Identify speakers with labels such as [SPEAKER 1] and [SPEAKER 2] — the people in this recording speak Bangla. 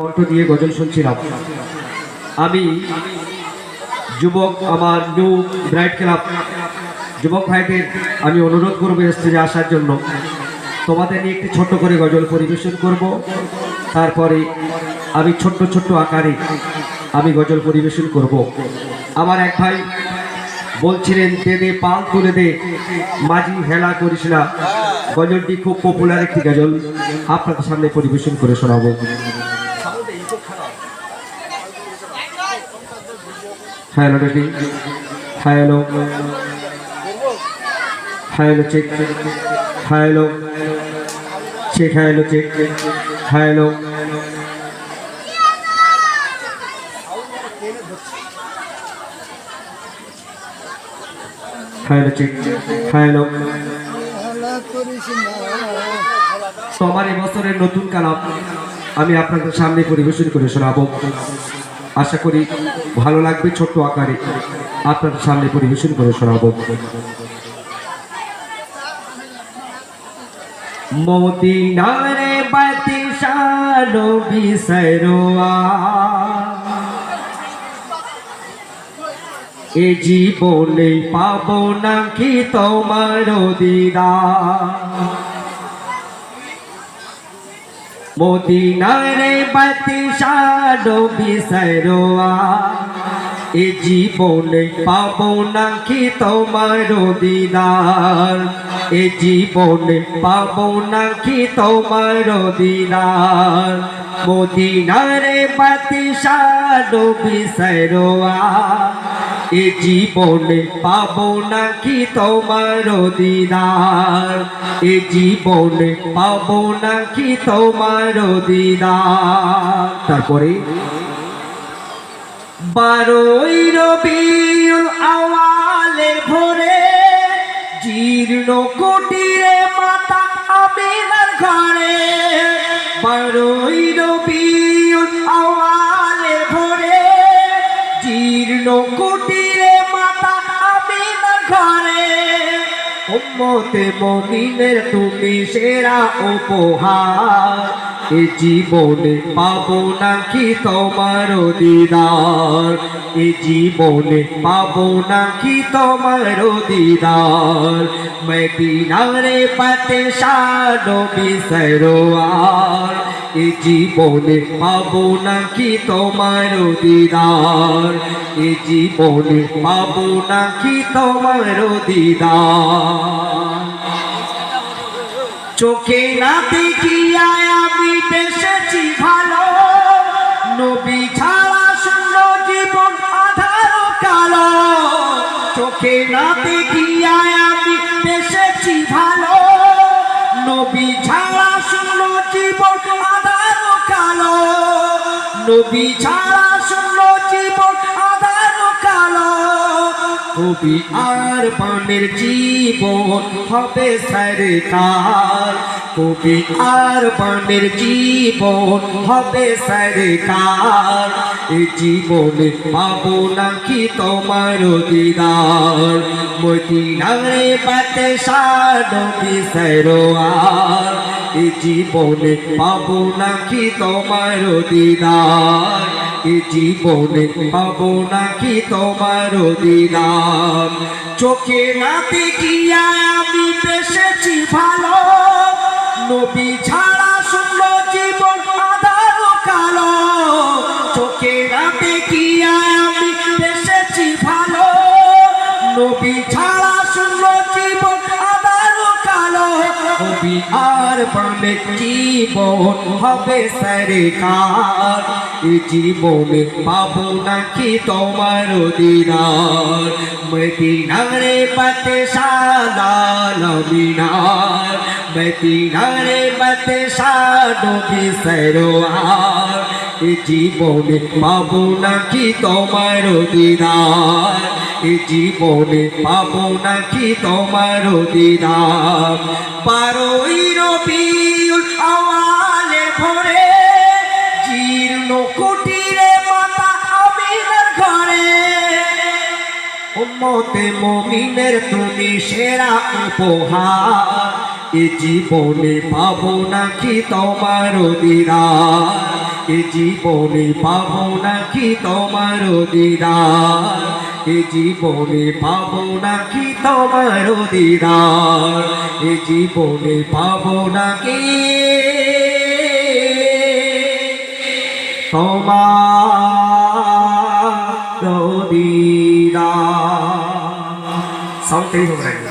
[SPEAKER 1] কণ্ঠ দিয়ে গজল শুনছিলাম। আমি যুবক, আমার নিউ ব্রাইট ক্লাব যুবক ভাইদের আমি অনুরোধ করব স্টেজে আসার জন্য। তোমাদের নিয়ে একটি ছোট্ট করে গজল পরিবেশন করব। তারপরে আমি ছোট্ট ছোট্ট আকারে আমি গজল পরিবেশন করব। আমার এক ভাই বলছিলেন, দে দে, পাল তুলে দে। মাঝি হেলা করিস না। গজলটি খুব পপুলার একটি গজল। আপনাদের সামনে পরিবেশন করে শোনাবো। Hello ready hello. Hello check. Hello. Check hello check. Hello. Hello check. Hello. আমার এবছরের নতুন কালাম আমি আপনাদের সামনে পরিবেশন করে শোনাবো। আশা করি ভালো লাগবে ছোট্ট আকারে আপনাদের সামনে পরিবেশন করে শোনাবো। মদিনারে বাতি শালো বিসরোয়া। এ জীবনে পাবো নাকি তোমার দিদা মদিনারে বাতি শালো বিসরোয়া এ জীবনে পাবো নাকি তোমার দিদার এ জীবনে পাবো নাকি তোমার দিদার মদিনারে বাতি শালো বিসরোয়া এ জীবনে পাবো নাকি তোমার দিদার এ জীবনে পাবো নাকি তোমার দিদার তারপরে বারোই রবিউল আওয়ালে ভোরে জীর্ণ কুটিরে মাতা আমিনার ঘরে বারোই ঘরে। উম্মতে মমিনের তুমি সেরা উপহার। এ জীবনে পাবো নাকি তোমার দিদার? এ জীবনে পাবো নাকি তোমার দিদার? মদিনারে পাতে সাডো বিসরোয়ার এ জীবনে পাবো নাকি তোমার দিদার এ জীবনে পাবো নাকি তোমার দিদার চোখে না দেখিয়া আমি বেসেছি ভালো। নবী নবী ছাড়া শূন্য জীবন আধার কালো। কবি আর বানের জীবন হবে সরকার। কবি আর বানের জীবন হবে সরকার। এ জীবনে পাবো নাকি তোমার দিদার? মদিনারে পাতে সাডবি সরোয়ার? এ জীবনে পাবো নাকি তোমার দিদার এ জীবনে পাবো নাকি তোমার দিদার চোখে না দেখিয়া বানে জীবন হবে সরকার? এ জীবনে পাবো নাকি তোমার দিনার মদিনারে পথে সাদা নবীনার। মদিনারে পতে কি বিসরোয়ার এ জীবনে পাবো নাকি তোমার দিদার এ জীবনে পাবো নাকি তোমার দিদার বারোই রবিউল আওয়ালে ভরে জীর্ণ কুটিরে মাতা মমিনের তুমি সেরা উপহার। এ জীবনে পাবো নাকি তোমার দিদার এ জীবনে পাবো নাকি তোমার দিদার এ জীবনে পাবো নাকি তোমার দিদার এ জীবনে পাবো নাকি? তোমার দিদার সাউন্ড চেঞ্জ